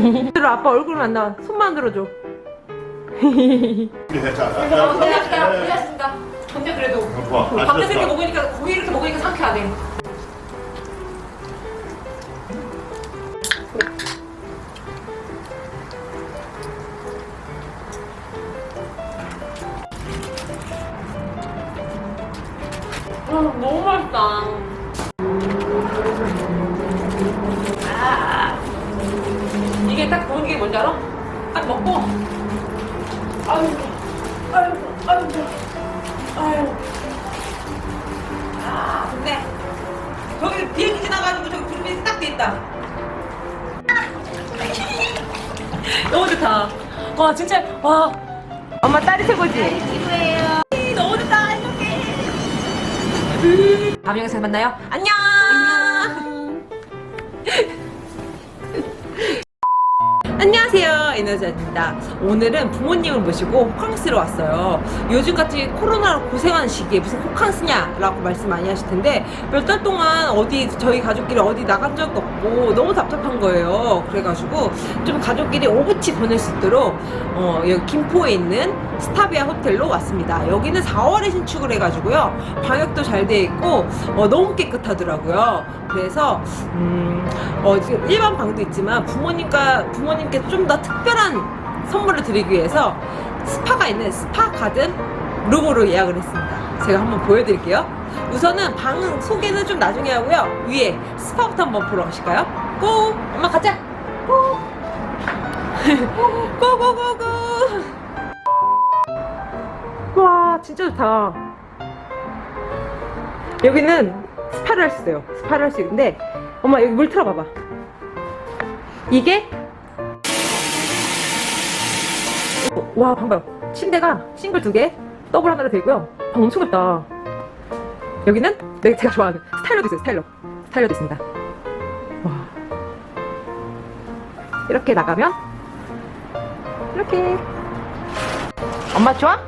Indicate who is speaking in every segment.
Speaker 1: 들어 아빠 얼굴은 안 나와. 손만 들어줘.
Speaker 2: 네, 자, 자, 자,
Speaker 3: 고생하셨다.
Speaker 2: 네.
Speaker 3: 고생하셨습니다. 근데 그래도
Speaker 2: 어, 좋아.
Speaker 3: 밖에서 이렇게
Speaker 2: 맛있었어.
Speaker 3: 먹으니까 고기 이렇게 먹으니까 상쾌하네. 아, 너무 맛있다. 아, 이게 딱 보는 게 뭔지 알아? 딱 먹고, 아유, 아유, 아유, 아유. 아, 근데 저기 비행기 지나가지고 저기 구름이 딱 돼 있다. 너무 좋다. 와, 진짜, 와,
Speaker 1: 엄마 딸이 최고지?
Speaker 3: 너무 좋다. 행복해. 다음 영상에서 만나요. 안녕. 이너자입니다. 오늘은 부모님을 모시고 호캉스로 왔어요. 요즘같이 코로나로 고생하는 시기에 무슨 호캉스냐라고 말씀 많이 하실 텐데 몇 달 동안 어디 저희 가족끼리 어디 나간 적도 없고 너무 답답한 거예요. 그래가지고 좀 가족끼리 오붓이 보낼 수 있도록 어, 여기 김포에 있는 스타비아 호텔로 왔습니다. 여기는 4월에 신축을 해가지고요. 방역도 잘 돼 있고 어, 너무 깨끗하더라고요. 그래서 음, 어, 지금 일반 방도 있지만 부모님과 부모님께 좀 더 특별한 선물을 드리기 위해서 스파가 있는 스파 가든 룸으로 예약을 했습니다. 제가 한번 보여드릴게요. 우선은 방 소개는 좀 나중에 하고요. 위에 스파부터 한번 보러 가실까요? 고! 엄마 가자! 고! 고고고고! 와, 진짜 좋다. 여기는 스파를 할 수 있어요. 스파를 할 수 있는데, 엄마 여기 물 틀어봐봐. 이게 와, 방 봐요. 침대가 싱글 두 개, 더블 하나로 되고요. 방 엄청 넓다. 여기는 내가 제가 좋아하는 스타일러도 있어요. 스타일러. 스타일러도 있습니다. 와. 이렇게 나가면 이렇게. 엄마 좋아?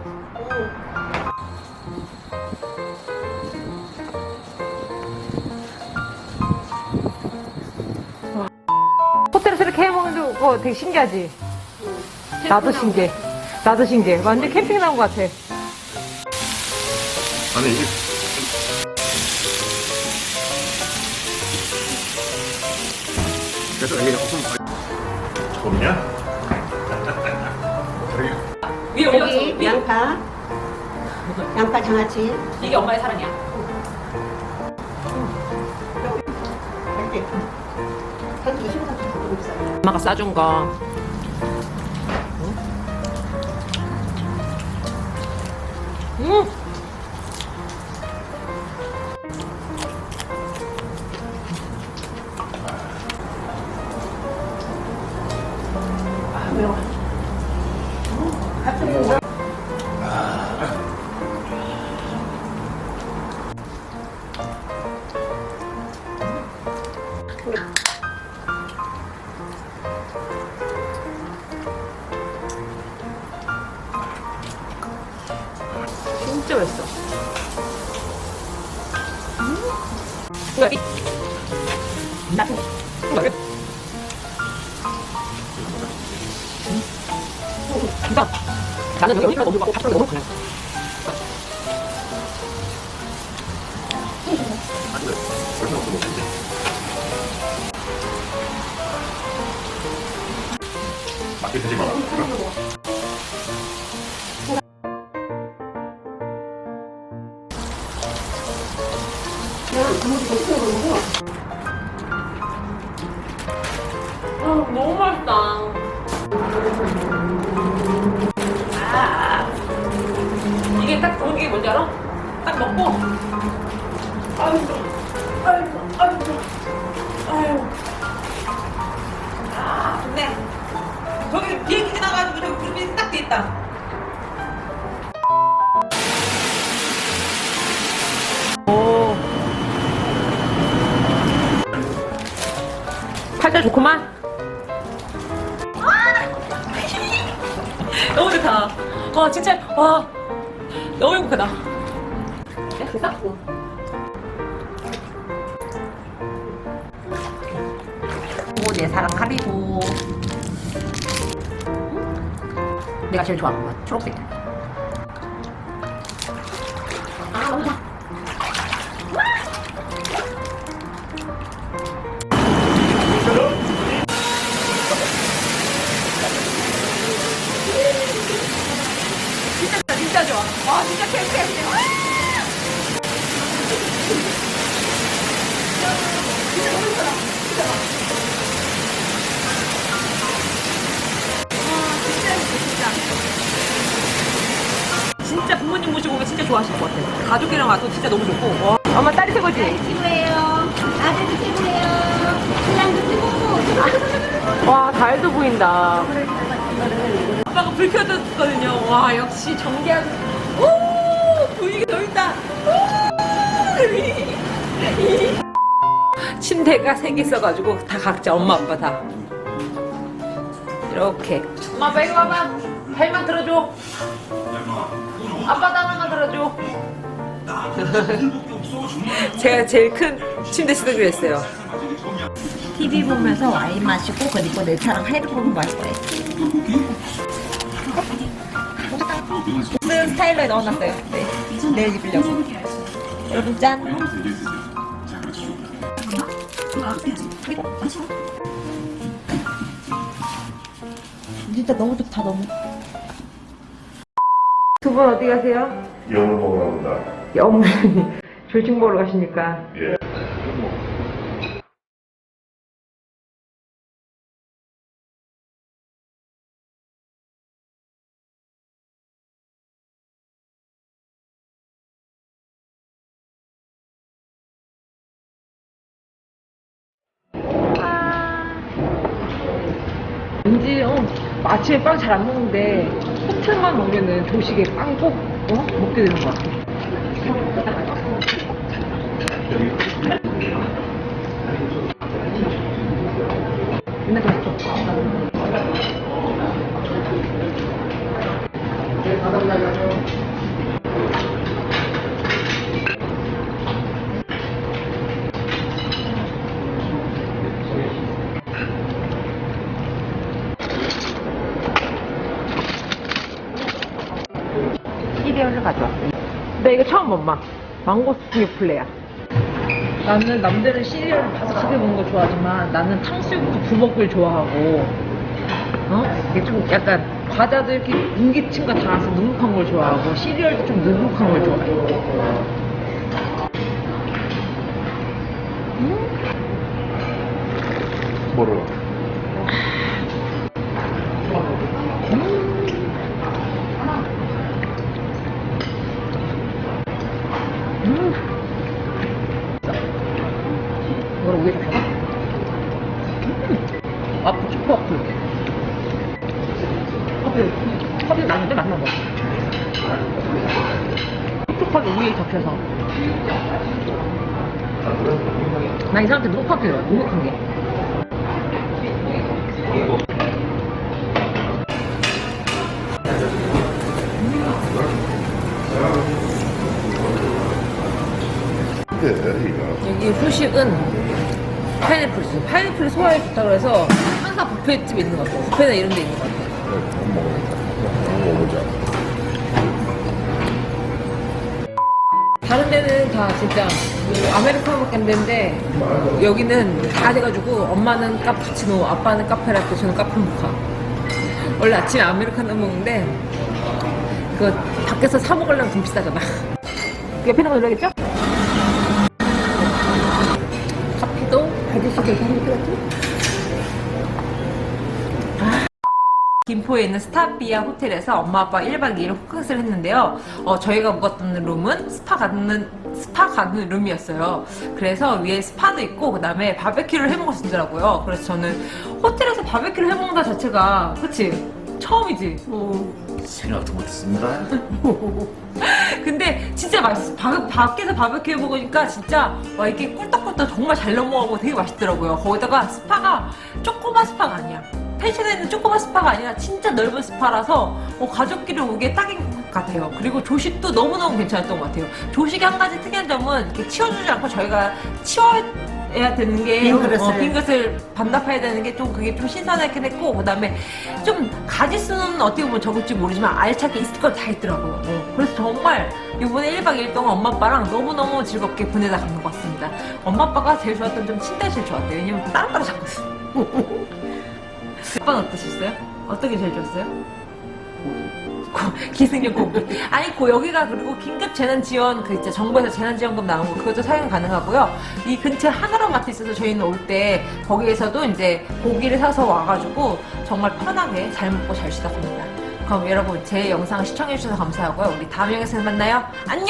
Speaker 3: 호텔에서 이렇게 해먹는 거 되게 신기하지? 나도 신기해. 나도 신기해. 완전 캠핑 나온 것 같아.
Speaker 2: 아니, 이게 그래서 이게 조금 좋냐?
Speaker 3: 위에
Speaker 4: 여기 양파, 양파 장아찌,
Speaker 3: 이게 엄마의 사랑이야.
Speaker 4: 이렇게. 한 20원 정도 있어요.
Speaker 3: 엄마가 싸준 거. 음.
Speaker 4: 아, 매워. 갑
Speaker 3: 진짜. 나는 여기 여기가 너무 막 밥을 너무
Speaker 2: 먹는데. 맞게 되지 마라.
Speaker 3: 뭔지 알아? 딱 먹고, 아유, 아유, 아유, 아유. 아, 근데 저기 비행기 지나가지고 저기 구름이 딱 돼 있다.
Speaker 1: 오. 팔자 좋구만.
Speaker 3: 너무 좋다. 와, 진짜, 와, 너무 행복하다. 네,
Speaker 1: 그래서? 내 사랑 카리고
Speaker 5: 내가 제일 좋아하는 건 초록색.
Speaker 3: 진짜 좋아. 와 진짜 캠핑. 진짜 부모님 모시고 오면 진짜 좋아하실 것 같아요. 가족이랑 와도 진짜 너무 좋고. 와.
Speaker 1: 엄마 딸이 최고지?
Speaker 4: 최고예요. 아들도 최고예요. 신랑도 최고고.
Speaker 1: 와, 달도 보인다.
Speaker 3: 아빠가 불 켜졌거든요. 와 역시 정리하고. 오 분위기 너무 있다. 침대가 있어가지고 다 각자 엄마 아빠 다 이렇게. 엄마 이거 봐봐. 발만 들어줘. 아빠 하나만 들어줘. 제가 제일 큰 침대 쓰기로 했어요.
Speaker 5: TV 보면서 와인 마시고 그리고 내 차랑 하이드로그 마실 거예요. 오늘 스타일러에 넣어놨어요. 네. 내일 입으려고. 여러분 짠. 진짜 너무 좋다 너무.
Speaker 1: 두 분 어디 가세요?
Speaker 2: 영을 먹으러 간다.
Speaker 1: 어머니 조식 먹으러 가시니까.
Speaker 2: 예.
Speaker 1: 왠지 어, 아침에 빵 잘 안 먹는데 호텔만 먹으면은 조식에 빵꼭 어? 먹게 되는 것 같아. 맨날 맛있어. 시리얼을 가져왔어. 나 이거 처음 엄마. 망고스틴 플레야.
Speaker 3: 나는 남들은 시리얼 바삭하게 먹는 거 좋아하지만 나는 탕수육도 부먹을 좋아하고 어? 이게 좀 약간 과자도 이렇게 인기층 과 닿아서 눅눅한 걸 좋아하고 시리얼도 좀 눅눅한 걸 좋아해
Speaker 2: 뭐를?
Speaker 3: 난이 사람한테 눅눅하게 좋아 눅눅한 게
Speaker 2: 예.
Speaker 3: 여기 후식은 파인애플 주 파인애플이 소화에 좋다고 해서 항상 뷔페집 있는 것 같아요. 뷔페나 이런 데 있는 것 같아요.
Speaker 2: 한번 먹어보자.
Speaker 3: 다른 데는 다 진짜 아메리카노밖에 안 되는데 여기는 다 돼가지고 엄마는 카푸치노, 아빠는 카페라떼, 저는 카페모카. 원래 아침에 아메리카노 먹는데 그 밖에서 사 먹으려면 좀 비싸잖아.
Speaker 1: 옆에 거 눌러야겠죠?
Speaker 3: 커피도
Speaker 4: 아저씨 계산이 들었지?
Speaker 3: 김포에 있는 스타비아 호텔에서 엄마 아빠 1박 2일 호캉스를 했는데요. 어, 저희가 묵었던 룸은 스파 가는 스파 가는 룸이었어요. 그래서 위에 스파도 있고 그다음에 바베큐를 해 먹을 수 있더라고요. 그래서 저는 호텔에서 바베큐를 해 먹는 것 자체가 그치 처음이지.
Speaker 2: 생각도 못했습니다.
Speaker 3: 근데 진짜 맛있어. 바, 밖에서 바베큐 해 먹으니까 진짜 와 이게 꿀떡꿀떡 정말 잘 넘어가고 되게 맛있더라고요. 거기다가 스파가 조그만 스파가 아니야. 펜션에 있는 조그만 스파가 아니라 진짜 넓은 스파라서 어, 가족끼리 오기에 딱인 것 같아요. 그리고 조식도 너무너무 괜찮았던 것 같아요. 조식의 한 가지 특이한 점은 이렇게 치워주지 않고 저희가 치워 해야 되는 게
Speaker 5: 빈 그릇을.
Speaker 3: 어, 빈 그릇을 반납해야 되는 게 좀 그게 좀 신선하긴 했고 그 다음에 좀 가지 수는 어떻게 보면 적을지 모르지만 알차게 있을 걸다 있더라고요. 어, 그래서 정말 이번에 1박 2일 동안 엄마 아빠랑 너무너무 즐겁게 보내다 간 것 같습니다. 엄마 아빠가 제일 좋았던 점 침대가 제일 좋았대요. 왜냐면 따로따로 잤거든요. 아빠는 어떠셨어요? 어떤 게 제일 좋았어요? 고- 기승전 공기. 아니, 고 여기가 그리고 긴급 재난 지원 그 있죠 정부에서 재난 지원금 나온 거 그것도 사용 가능하고요. 이 근처 하나로 마트 있어서 저희는 올 때 거기에서도 이제 고기를 사서 와가지고 정말 편하게 잘 먹고 잘 쉬다 갑니다. 그럼 여러분 제 영상 시청해 주셔서 감사하고요. 우리 다음 영상에서 만나요. 안녕.